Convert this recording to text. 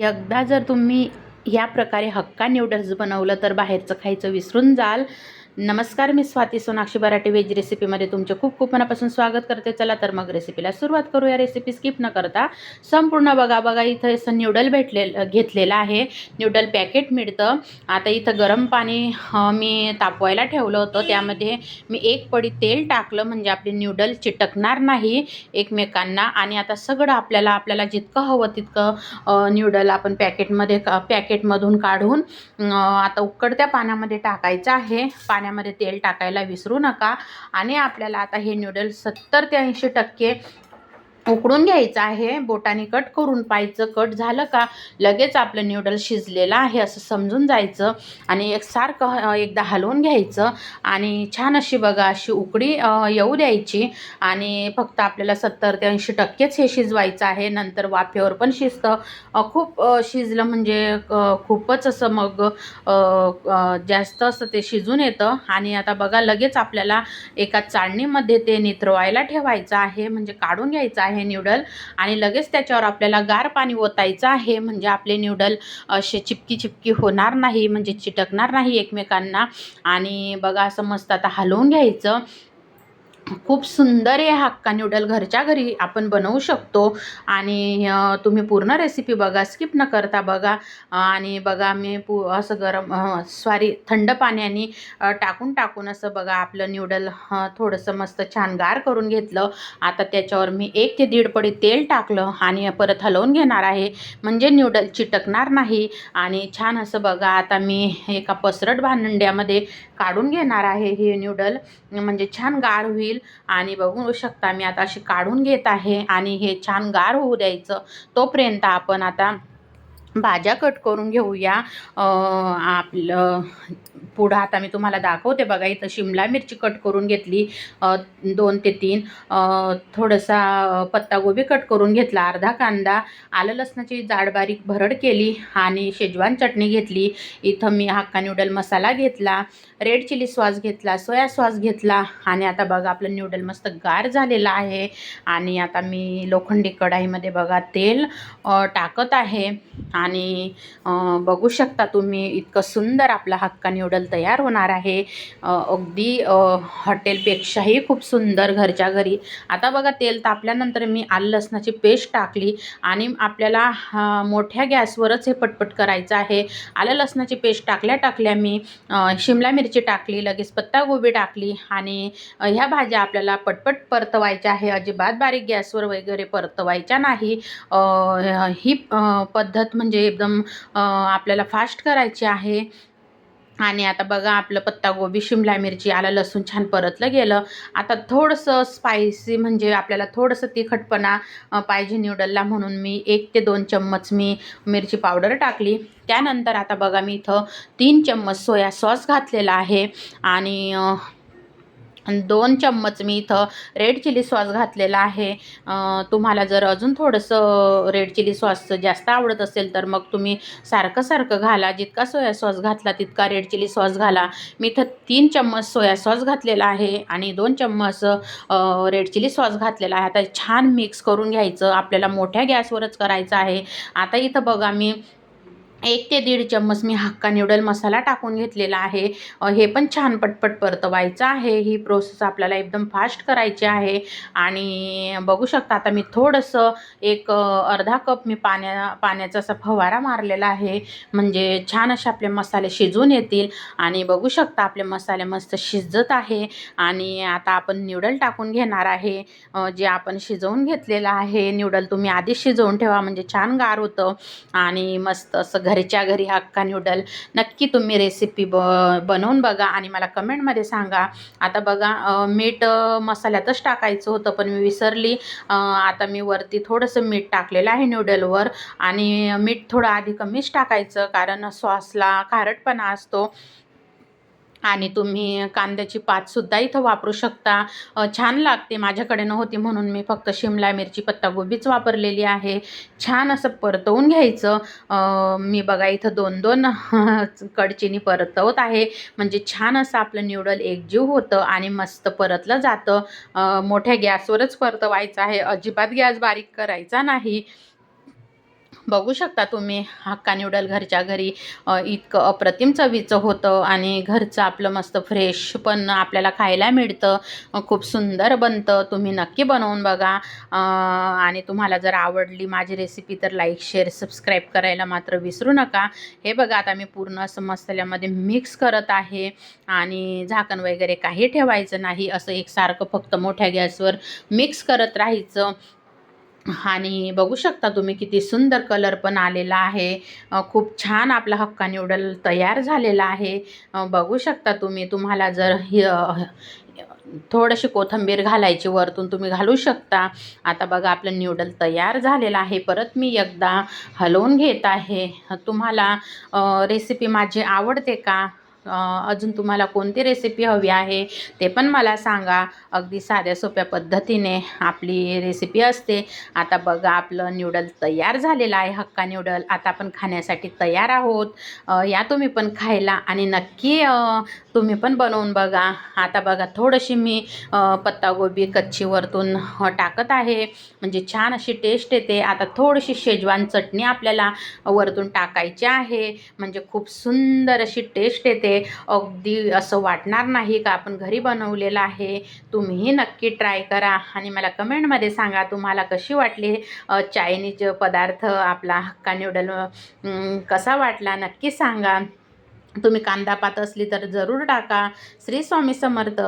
एकदा जर तुम्ही या प्रकारे हक्का न्यूडल्स बनवलं तर बाहेरचं खायचं विसरून जाल. नमस्कार मी स्वाती सोनाक्षी बराटे व्हेज रेसिपीमध्ये तुमचे खूप खूप मनापासून स्वागत करते. चला तर मग रेसिपीला सुरुवात करूया. रेसिपी स्किप न करता संपूर्ण बघा बघा इथं असं न्यूडल भेटले घेतलेलं आहे. न्यूडल पॅकेट मिळतं. आता इथं गरम पाणी मी तापवायला ठेवलं होतं. त्यामध्ये मी एक पडी तेल टाकलं म्हणजे आपली न्यूडल चिटकणार नाही एकमेकांना. आणि आता सगळं आपल्याला आपल्याला जितकं हवं तितकं न्यूडल आपण पॅकेटमध्ये का पॅकेटमधून काढून आता उकडत्या पाण्यामध्ये टाकायचं आहे. पाण्यामध्ये तेल टाकायला विसरू नका. आणि आपल्याला आता हे नूडल्स सत्तर ते ऐंशी टक्के उकडून घ्यायचं आहे. बोटाने कट करून पाहायचं कट झालं का लगेच आपलं न्यूडल शिजलेलं आहे असं समजून जायचं आणि एक सारखं एकदा हलवून घ्यायचं आणि छान अशी बघा अशी उकडी येऊ द्यायची आणि फक्त आपल्याला सत्तर ते ऐंशी टक्केच हे शिजवायचं आहे. नंतर वाफेवर पण शिजतं. खूप शिजलं म्हणजे खूपच असं मग जास्त असं ते शिजून येतं आणि आता बघा लगेच आपल्याला एका चाळणीमध्ये ते नित्रवायला ठेवायचं आहे. म्हणजे काढून घ्यायचं आहे न्यूडल. आणि लगेच त्याच्यावर आपल्याला गार पाणी ओतायचं आहे. म्हणजे आपले न्यूडल असे चिपकी चिपकी होणार नाही. म्हणजे चिटकणार नाही एकमेकांना. आणि बघा असं मस्त आता हलवून घ्यायचं. खूप सुंदर आहे हक्का न्यूडल घरच्या घरी आपण बनवू शकतो. आणि तुम्ही पूर्ण रेसिपी बघा स्किप न करता बघा. आणि बघा मी पू असं गरम सॉरी थंड पाण्याने टाकून टाकून असं बघा आपलं न्यूडल थोडंसं मस्त छान गार करून घेतलं. आता त्याच्यावर मी एक ते दीड पडी तेल टाकलं आणि परत हलवून घेणार आहे. म्हणजे न्यूडल चिटकणार नाही. आणि छान असं बघा आता मी एका पसरट भांड्यामध्ये काढून घेणार आहे हे न्यूडल म्हणजे छान गार होईल. आणि बघू शकता मी आता अशी काढून घेत आहे आणि हे छान गार होऊ द्यायचं. तोपर्यंत आपण आता भाज्या कट करून घेऊया. आपलं पुढं आता मी तुम्हाला दाखवते बघा इथं शिमला मिरची कट करून घेतली. दोन ते तीन. थोडासा पत्तागोबी कट करून घेतला अर्धा कांदा आलं लसणाची जाड बारीक भरड केली आणि शेजवान चटणी घेतली. इथं मी हक्का न्यूडल मसाला घेतला रेड चिली सॉस घेतला सोया सॉस घेतला आणि आता बघा आपलं न्यूडल मस्त गार झालेला आहे. आणि आता मी लोखंडी कढाईमध्ये बघा तेल टाकत आहे. आणि बघू शकता तुम्ही इतकं सुंदर आपला हक्का न्यूडल तयार होणार आहे. अगदी हॉटेलपेक्षाही खूप सुंदर घरच्या घरी. आता बघा तेल तापल्यानंतर मी आल लसणाची पेस्ट टाकली आणि आपल्याला मोठ्या गॅसवरच हे पटपट करायचं आहे. आलं लसणाची पेस्ट टाकल्या टाकल्या मी शिमला मिरची टाकली लगेच पत्तागोबी टाकली आणि ह्या भाज्या आपल्याला पटपट परतवायच्या आहे. अजिबात बारीक गॅसवर वगैरे परतवायच्या नाही. ही पद्धत म्हणजे एकदम आपल्याला फास्ट करायची आहे. आणि आता बघा आपलं पत्तागोबी शिमला मिरची आलं लसूण छान परतलं गेलं. आता थोडंसं स्पायसी म्हणजे आपल्याला थोडंसं तिखटपणा पाहिजे न्यूडलला म्हणून मी एक ते दोन चम्मच मी मिरची पावडर टाकली. त्यानंतर आता बघा मी इथं तीन चम्मच सोया सॉस घातलेला आहे. आणि दोन चम्मच मी इथं रेड चिली सॉस घातलेला आहे. तुम्हाला जर अजून थोडंसं रेड चिली सॉस जास्त आवडत असेल तर मग तुम्ही सारखं सारखं घाला. जितका सोया सॉस घातला तितका रेड चिली सॉस घाला. मी इथं तीन चम्मच सोया सॉस घातलेला आहे आणि दोन चम्मच रेड चिली सॉस घातलेला आहे. आता छान मिक्स करून घ्यायचं. आपल्याला मोठ्या गॅसवरच करायचं आहे. आता इथं बघा मी एक ते दीड चम्मच मी हक्का न्यूडल मसाला टाकून घेतलेला आहे. हे पण छान पटपट परतवायचं आहे. ही प्रोसेस आपल्याला एकदम फास्ट करायची आहे. आणि बघू शकता आता मी थोडंसं एक अर्धा कप मी पाण्या पाण्याचा असा फवारा मारलेला आहे. म्हणजे छान असे आपले मसाले शिजून येतील. आणि बघू शकता आपले मसाले मस्त शिजत आहे. आणि आता आपण न्यूडल टाकून घेणार आहे. जे आपण शिजवून घेतलेलं आहे. न्यूडल तुम्ही आधीच शिजवून ठेवा. म्हणजे छान गार होतं. आणि मस्त असं घरच्या घरी हक्का न्यूडल नक्की तुम्ही रेसिपी ब बनवून बघा आणि मला कमेंटमध्ये सांगा. आता बघा मीठ मसाल्यातच टाकायचं होतं पण मी विसरली. आता मी वरती थोडंसं मीठ टाकलेलं आहे न्यूडलवर आणि मीठ थोडं आधी कमीच टाकायचं कारण सॉसला खारटपणा असतो. आणि तुम्ही कांद्याची पातसुद्धा इथं वापरू शकता. छान लागते. माझ्याकडे नव्हती म्हणून मी फक्त शिमला मिरची पत्तागोबीच वापरलेली आहे. छान असं परतवून घ्यायचं. मी बघा इथं दोन दोन कडचिनी परतवत आहे. म्हणजे छान असं आपलं न्यूडल एकजीव होतं आणि मस्त परतलं जातं. मोठ्या गॅसवरच परतवायचं आहे. अजिबात गॅस बारीक करायचा नाही. बघू शकता तुम्ही हक्का न्यूडल घरच्या घरी इतकं अप्रतिम चवीचं होतं आणि घरचं आपलं मस्त फ्रेश पण आपल्याला खायला मिळतं. खूप सुंदर बनतं. तुम्ही नक्की बनवून बघा. आणि तुम्हाला जर आवडली माझी रेसिपी तर लाईक शेअर सबस्क्राईब करायला मात्र विसरू नका. हे बघा आता मी पूर्ण असं मसाल्यामध्ये मिक्स करत आहे आणि झाकण वगैरे काही ठेवायचं नाही. असं एकसारखं फक्त मोठ्या गॅसवर मिक्स करत राहायचं. आणि बघू शकता तुम्ही किती सुंदर कलर पण आलेला आहे. खूप छान आपला हक्का न्यूडल तयार झालेला आहे. बघू शकता तुम्ही तुम्हाला जर हे, थोडीशी कोथिंबीर घालायची वरतून तुम्ही घालू शकता. आता बघा आपलं न्यूडल तयार झालेलं आहे. परत मी एकदा हलवून घेत आहे. तुम्हाला रेसिपी माझी आवडते का? अजून तुम्हाला कोणती रेसिपी हवी आहे ते पण मला सांगा. अगदी साध्या सोप्या पद्धतीने आपली रेसिपी असते. आता बघा आपलं न्यूडल तयार झालेलं आहे हक्का न्यूडल आता आपण खाण्यासाठी तयार आहोत. या तुम्ही पण खायला आणि नक्की तुम्ही पण बनवून बघा. आता बघा थोडीशी मी पत्तागोबी कच्ची वरतून टाकत आहे. म्हणजे छान अशी टेस्ट येते. आता थोडीशी शेजवान चटणी आपल्याला वरतून टाकायची आहे. म्हणजे खूप सुंदर अशी टेस्ट येते. अगदी असं वाटणार नाही का? आपण घरी बनवलेलं आहे. तुम्हीही नक्की ट्राय करा. आणि मला कमेंटमध्ये सांगा तुम्हाला कशी वाटली चायनीज पदार्थ? आपला हक्का न्यूडल कसा वाटला? नक्की सांगा. तुम्ही कांदा पात असली तर जरूर टाका. श्री स्वामी समर्थ.